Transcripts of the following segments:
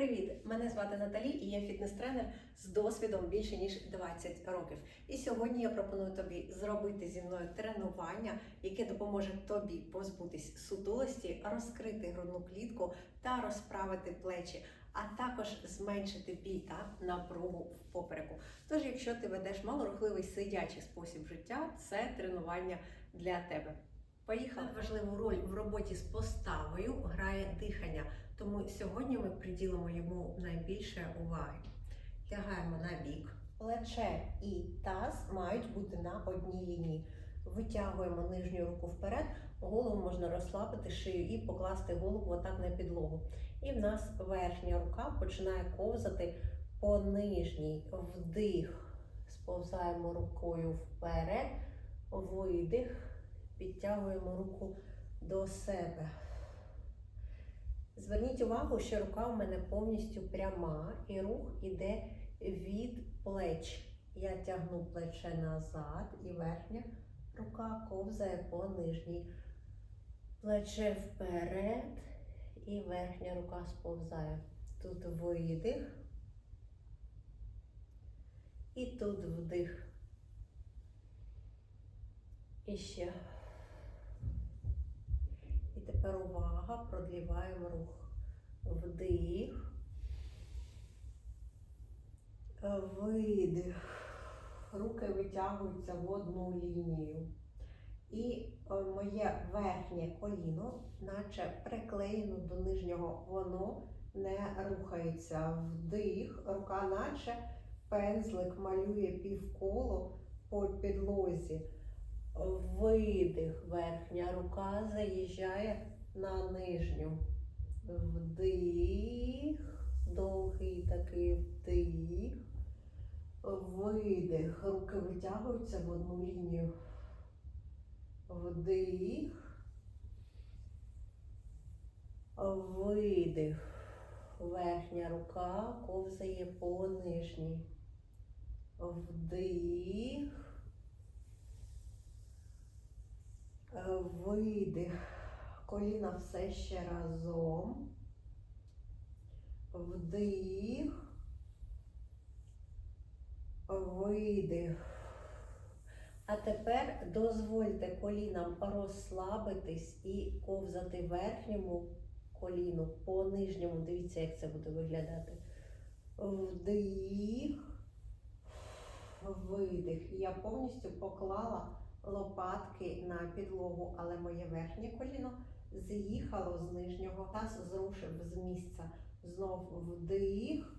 Привіт! Мене звати Наталі і я фітнес-тренер з досвідом більше ніж 20 років. І сьогодні я пропоную тобі зробити зі мною тренування, яке допоможе тобі позбутись сутулості, розкрити грудну клітку та розправити плечі, а також зменшити біль та напругу в попереку. Тож, якщо ти ведеш малорухливий сидячий спосіб життя, це тренування для тебе. Поїхали. Важливу роль в роботі з поставою грає дихання. Тому сьогодні ми приділимо йому найбільше уваги. Лягаємо на бік. Плече і таз мають бути на одній лінії. Витягуємо нижню руку вперед, голову можна розслабити шию і покласти голову отак на підлогу. І в нас верхня рука починає ковзати по нижній. Вдих. Сповзаємо рукою вперед, видих, підтягуємо руку до себе. Зверніть увагу, що рука у мене повністю пряма, і рух іде від плеч. Я тягну плече назад, і верхня рука ковзає по нижній. Плече вперед, і верхня рука сповзає. Тут видих. І тут вдих. І ще. І тепер увага, продліваємо рух. Вдих. Видих. Руки витягуються в одну лінію. І е, моє верхнє коліно, наче приклеєно до нижнього, воно не рухається. Вдих, рука, наче пензлик малює півколо по підлозі. Видих, верхня рука заїжджає на нижню. Вдих, довгий такий вдих. Видих. Руки витягуються в одну лінію. Вдих. Видих. Верхня рука ковзає по нижній. Вдих. Видих. Коліна все ще разом. Вдих. Видих. А тепер дозвольте колінам розслабитись і ковзати верхньому коліну по нижньому. Дивіться, як це буде виглядати. Вдих. Видих. Я повністю поклала лопатки на підлогу, але моє верхнє коліно з'їхало з нижнього, таз зрушив з місця. Знов вдих.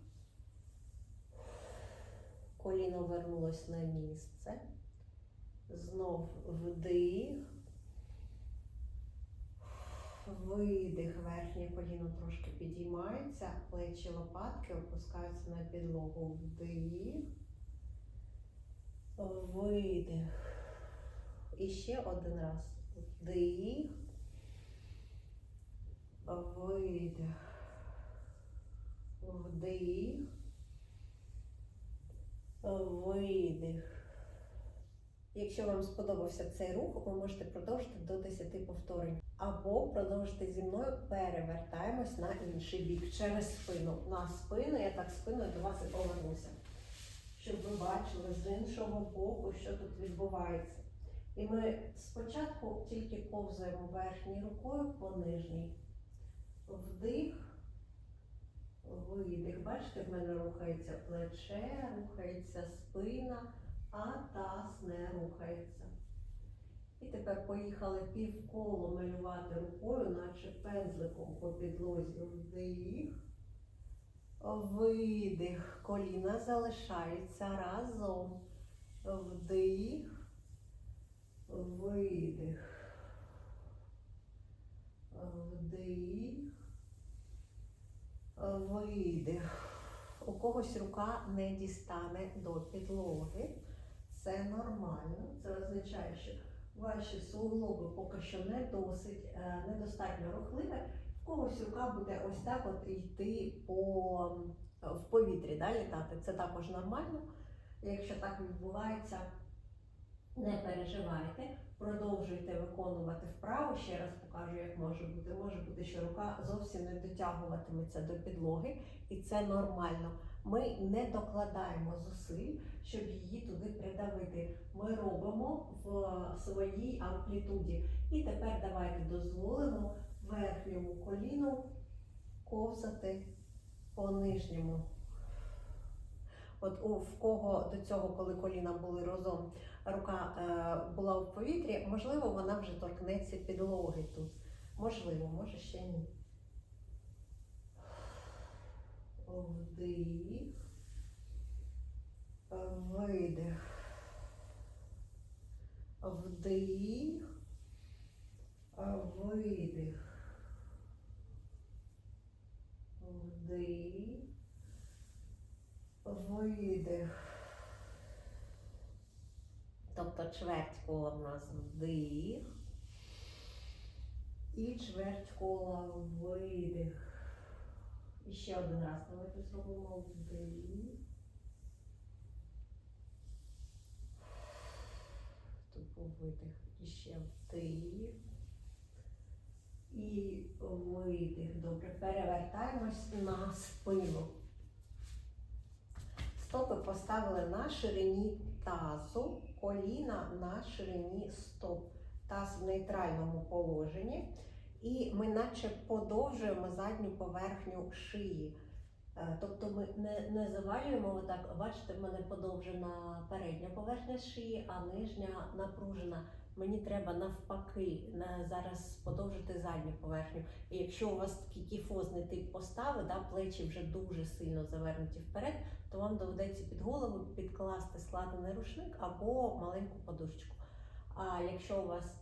Коліно вернулось на місце. Знов вдих. Видих, верхнє коліно трошки підіймається, плечі лопатки опускаються на підлогу. Вдих. Видих. І ще один раз. Вдих. Видих. Вдих. Видих. Якщо вам сподобався цей рух, ви можете продовжити до 10 повторень. Або продовжити зі мною перевертаємось на інший бік через спину. На спину, я так спиною до вас і повернуся. Щоб ви бачили з іншого боку, що тут відбувається. І ми спочатку тільки ковзаємо верхньою рукою по нижній. Вдих, видих. Бачите, в мене рухається плече, рухається спина, а таз не рухається. І тепер поїхали півколо малювати рукою, наче пензликом по підлозі. Вдих. Видих. Коліна залишаються разом. Вдих. Видих. Вдих. Видих. У когось рука не дістане до підлоги. Це нормально. Це означає, що ваші суглоби поки що не досить, е, недостатньо рухливі. В когось рука буде ось так от йти по, в повітрі, да, літати. Це також нормально. Якщо так відбувається, Не переживайте, продовжуйте виконувати вправу. Ще раз покажу, як може бути. Може бути, що рука зовсім не дотягуватиметься до підлоги, і це нормально. Ми не докладаємо зусиль, щоб її туди придавити. Ми робимо в своїй амплітуді. І тепер давайте дозволимо верхньому коліну ковзати по нижньому. От у в кого до цього, коли коліна були разом, рука е, була в повітрі, можливо, вона вже торкнеться підлоги тут. Можливо, може ще ні. Вдих. Видих. Вдих. Видих. Вдих. Видих. Тобто чверть кола в нас вдих. І чверть кола видих. І ще один раз давайте зробимо вдих. Тупо видих. І ще вдих. І видих. Добре, перевертаємось на спину. Поставили на ширині тазу, коліна на ширині стоп. Таз в нейтральному положенні. І ми наче подовжуємо задню поверхню шиї. Е, Тобто ми не, не завалюємо отак, бачите, в мене подовжена передня поверхня шиї, а нижня напружена. Мені треба навпаки на, зараз подовжити задню поверхню. І якщо у вас такий кіфозний тип постави, да, плечі вже дуже сильно завернуті вперед, то вам доведеться під голову підкласти складений рушник або маленьку подушечку. А якщо у вас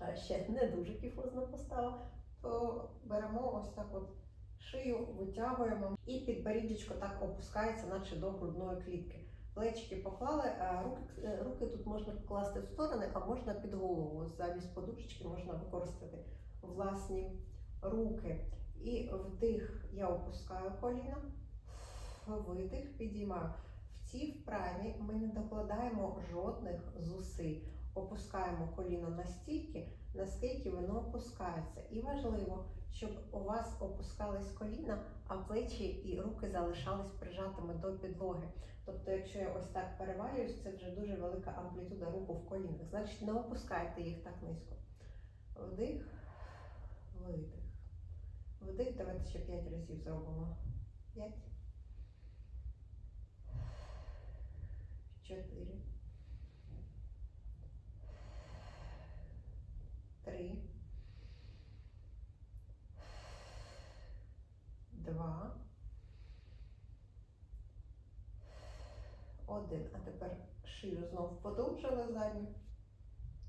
е, ще не дуже кіфозна постава, то беремо ось так от шию, витягуємо і підборіддячко так опускається, наче до грудної клітки. Плечики поклали, а руки, е, руки тут можна покласти в сторони, а можна під голову. Замість подушечки можна використати власні руки. І вдих я опускаю коліна, видих, підіймаю. В цій вправі ми не докладаємо жодних зусиль. Опускаємо коліно настільки, наскільки воно опускається. І важливо, щоб у вас опускались коліна, а плечі і руки залишались прижатими до підлоги. Тобто, якщо я ось так перевалююсь, це вже дуже велика амплітуда руху в колінах. Значить, не опускайте їх так низько. Вдих, видих. Вдих, давайте ще 5 разів зробимо. 5. 4. 3. 2. Один. А тепер шию знов подовжили задню.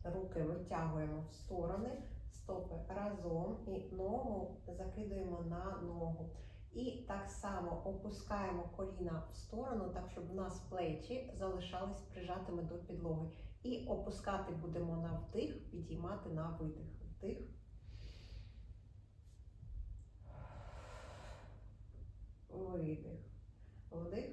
Руки витягуємо в сторони, стопи разом і ногу закидуємо на ногу. І так само опускаємо коліна в сторону, так щоб у нас плечі залишались прижатими до підлоги. І опускати будемо на вдих, підіймати на видих. Вдих. Видих. Вдих.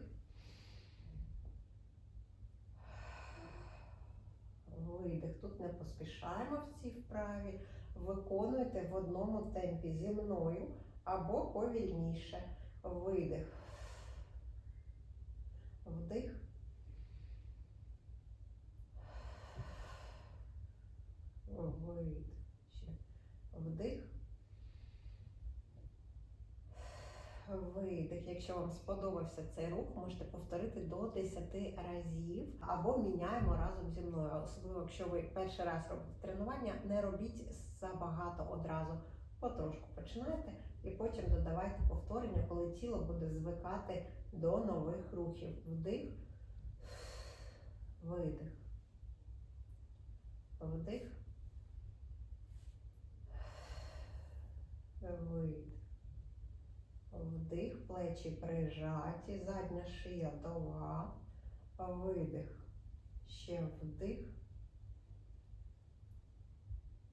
Видих. Тут не поспішаємо в цій вправі. Виконуйте в одному темпі зі мною або повільніше. Видих. Вдих. Видих. Ще. Вдих. Видих. Якщо вам сподобався цей рух, можете повторити до 10 разів або міняємо разом зі мною. Особливо, якщо ви перший раз робите тренування, не робіть забагато одразу. Потрошку починайте і потім додавайте повторення, коли тіло буде звикати до нових рухів. Вдих, видих. Вдих. Видих. Вдих, плечі прижаті, задня шия довга. Видих. Ще вдих.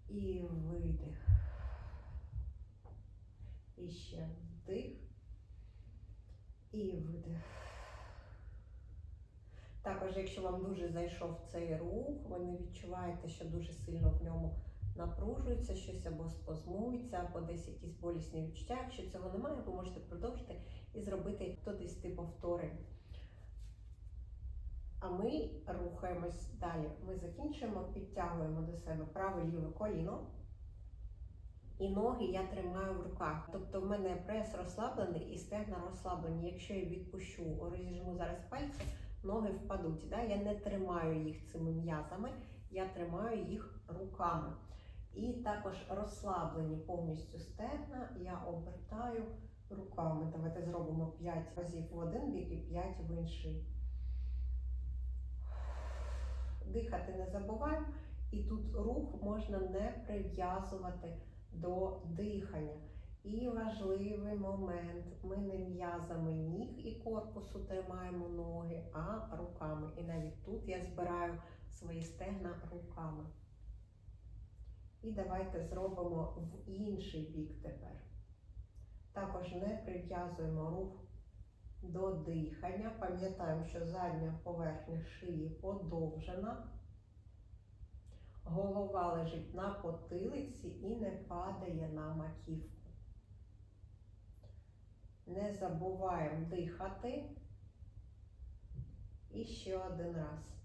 І видих. І ще вдих. І видих. Також, якщо вам дуже зайшов цей рух, ви не відчуваєте, що дуже сильно в ньому напружується щось або спазмується, або десь якісь болісні відчуття. Якщо цього немає, ви можете продовжити і зробити до 10 повторень. А ми рухаємось далі. Ми закінчуємо, підтягуємо до себе праве ліве коліно. І ноги я тримаю в руках. Тобто в мене прес розслаблений і стегна розслаблені. Якщо я відпущу, розіжму зараз пальці, ноги впадуть. Да? Я не тримаю їх цими м'язами, я тримаю їх руками. І також розслаблені повністю стегна, я обертаю руками. Давайте зробимо 5 разів в один бік і 5 в інший. Дихати не забуваємо. І тут рух можна не прив'язувати до дихання. І важливий момент: ми не м'язами ніг і корпусу тримаємо ноги, а руками. І навіть тут я збираю свої стегна руками. І давайте зробимо в інший бік тепер. Також не прив'язуємо рух до дихання. Пам'ятаємо, що задня поверхня шиї подовжена. Голова лежить на потилиці і не падає на маківку. Не забуваємо дихати. І ще один раз.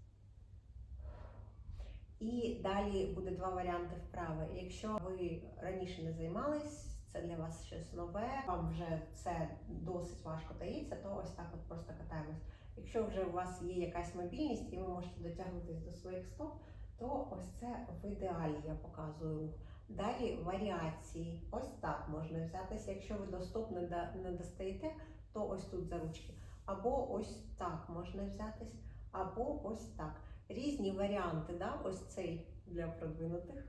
І далі буде два варіанти вправи. Якщо ви раніше не займались, це для вас щось нове, вам вже це досить важко дається, то ось так от просто катаємось. Якщо вже у вас є якась мобільність і ви можете дотягнутися до своїх стоп, то ось це в ідеалі я показую. Далі варіації. Ось так можна взятися. Якщо ви до да- не достаєте, то ось тут за ручки. Або ось так можна взятись, або ось так. Різні варіанти, да? ось цей для продвинутих,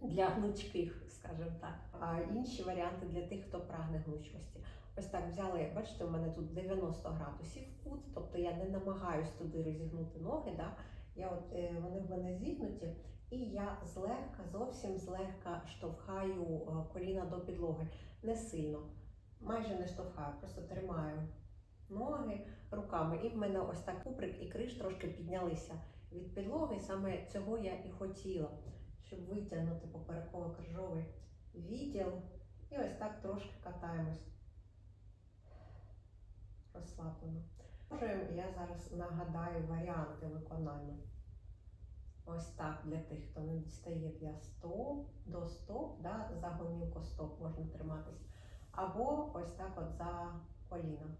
для гнучких, скажімо так. А інші варіанти для тих, хто прагне гнучкості. Ось так взяли, бачите, у мене тут 90 градусів кут, тобто я не намагаюсь туди розігнути ноги. Да? Я от, е, вони в мене зігнуті, і я злегка, зовсім злегка штовхаю е, коліна до підлоги. Не сильно, майже не штовхаю, просто тримаю ноги руками. І в мене ось так куприк і криш трошки піднялися від підлоги. Саме цього я і хотіла, щоб витягнути попереково-крижовий відділ. І ось так трошки катаємось розслаблено. Я зараз нагадаю варіанти виконання. Ось так для тих, хто не дістає для стоп, до стоп, да, за гомілку стоп можна триматись. Або ось так от за коліна.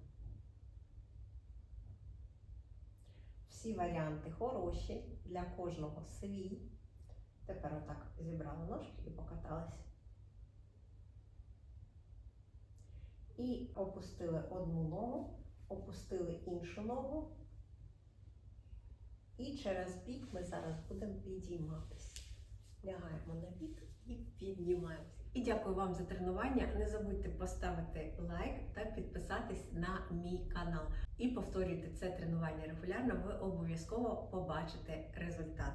Всі варіанти хороші, для кожного свій. Тепер отак зібрали ножки і покатались. І опустили одну ногу, опустили іншу ногу. І через бік ми зараз будемо підійматися. Лягаємо на бік і піднімаємося. І дякую вам за тренування. Не забудьте поставити лайк та підписатись на мій канал. І повторюйте це тренування регулярно, ви обов'язково побачите результат.